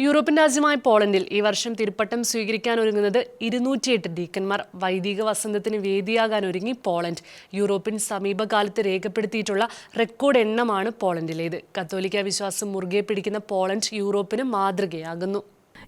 European രാജ്യമായ പോളണ്ടിൽ ഈ വർഷം തിരുപ്പട്ടം സ്വീകരിക്കാൻ ഒരുങ്ങുന്നത് ഇരുന്നൂറ്റിയെട്ട് ഡീക്കന്മാർ. വൈദിക വസന്തത്തിന് വേദിയാകാൻ ഒരുങ്ങി പോളണ്ട്. യൂറോപ്യൻ സമീപകാലത്ത് രേഖപ്പെടുത്തിയിട്ടുള്ള റെക്കോർഡ് എണ്ണമാണ് പോളണ്ടിലേത്. കത്തോലിക്ക വിശ്വാസം മുറുകെ പിടിക്കുന്ന പോളണ്ട് യൂറോപ്പിന് മാതൃകയാകുന്നു.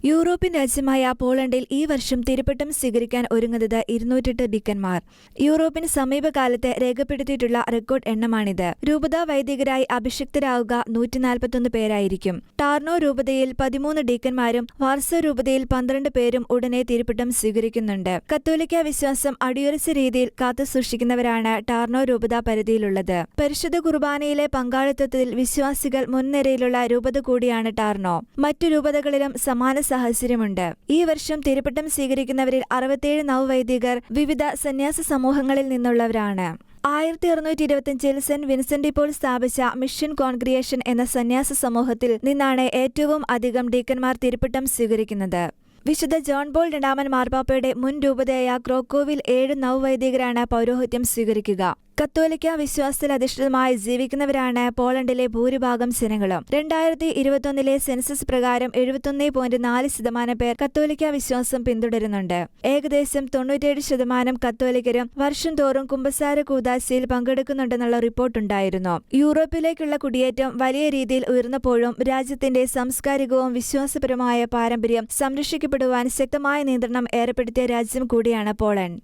യൂറോപ്യൻ രാജ്യമായ പോളണ്ടിൽ ഈ വർഷം തിരുപ്പട്ടം സ്വീകരിക്കാൻ ഒരുങ്ങുന്നത് ഇരുന്നൂറ്റെട്ട് ഡിക്കന്മാർ യൂറോപ്പിന് സമീപകാലത്ത് രേഖപ്പെടുത്തിയിട്ടുള്ള റെക്കോർഡ് എണ്ണമാണിത്. രൂപതാ വൈദികരായി അഭിഷിക്തരാവുക നൂറ്റിനാൽപ്പത്തൊന്ന് പേരായിരിക്കും. ടാർണോ രൂപതയിൽ പതിമൂന്ന് ഡീക്കന്മാരും വാർസ രൂപതയിൽ പന്ത്രണ്ട് പേരും ഉടനെ തിരുപ്പട്ടം സ്വീകരിക്കുന്നുണ്ട്. കത്തോലിക്ക വിശ്വാസം അടിയുറച്ച രീതിയിൽ കാത്തുസൂക്ഷിക്കുന്നവരാണ് ടാർണോ രൂപത പരിധിയിലുള്ളത്. പരിശുദ്ധ കുർബാനയിലെ പങ്കാളിത്തത്തിൽ വിശ്വാസികൾ മുൻനിരയിലുള്ള രൂപത കൂടിയാണ് ടാർണോ. മറ്റു രൂപതകളിലും സമാന സാഹചര്യമുണ്ട്. ഈ വർഷം തിരുപ്പട്ടം സ്വീകരിക്കുന്നവരിൽ അറുപത്തിയേഴ് നവവൈദികർ വിവിധ സന്യാസ സമൂഹങ്ങളിൽ നിന്നുള്ളവരാണ്. ആയിരത്തി അറുന്നൂറ്റി ഇരുപത്തിയഞ്ചിൽ സെന്റ് വിൻസെന്റ് ഇപ്പോൾ സ്ഥാപിച്ച മിഷൻ കോൺഗ്രിയേഷൻ എന്ന സന്യാസ സമൂഹത്തിൽ നിന്നാണ് ഏറ്റവും അധികം ഡീക്കന്മാർ തിരുപ്പട്ടം സ്വീകരിക്കുന്നത്. വിശുദ്ധ ജോൺ ബോൾ രണ്ടാമൻ മാർപ്പാപ്പയുടെ മുൻ രൂപതയായ ക്രോക്കോവിൽ ഏഴ് നവവൈദികരാണ് പൗരോഹിത്യം സ്വീകരിക്കുക. കത്തോലിക്ക വിശ്വാസത്തിൽ അധിഷ്ഠിതമായി ജീവിക്കുന്നവരാണ് പോളണ്ടിലെ ഭൂരിഭാഗം ജനങ്ങളും. രണ്ടായിരത്തി ഇരുപത്തൊന്നിലെ സെൻസസ് പ്രകാരം എഴുപത്തൊന്ന് പോയിന്റ് നാല് ശതമാനം പേർ കത്തോലിക്ക വിശ്വാസം പിന്തുടരുന്നുണ്ട്. ഏകദേശം തൊണ്ണൂറ്റേഴ് ശതമാനം കത്തോലിക്കരും വർഷം തോറും കുമ്പസാര കൂതാശയിൽ പങ്കെടുക്കുന്നുണ്ടെന്നുള്ള റിപ്പോർട്ടുണ്ടായിരുന്നു യൂറോപ്പിലേക്കുള്ള കുടിയേറ്റം വലിയ രീതിയിൽ ഉയർന്നപ്പോഴും രാജ്യത്തിന്റെ സാംസ്കാരികവും വിശ്വാസപരമായ പാരമ്പര്യം സംരക്ഷിക്കപ്പെടുവാൻ ശക്തമായ നിയന്ത്രണം ഏർപ്പെടുത്തിയ രാജ്യം കൂടിയാണ് പോളണ്ട്.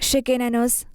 ഷെക്കേനോസ്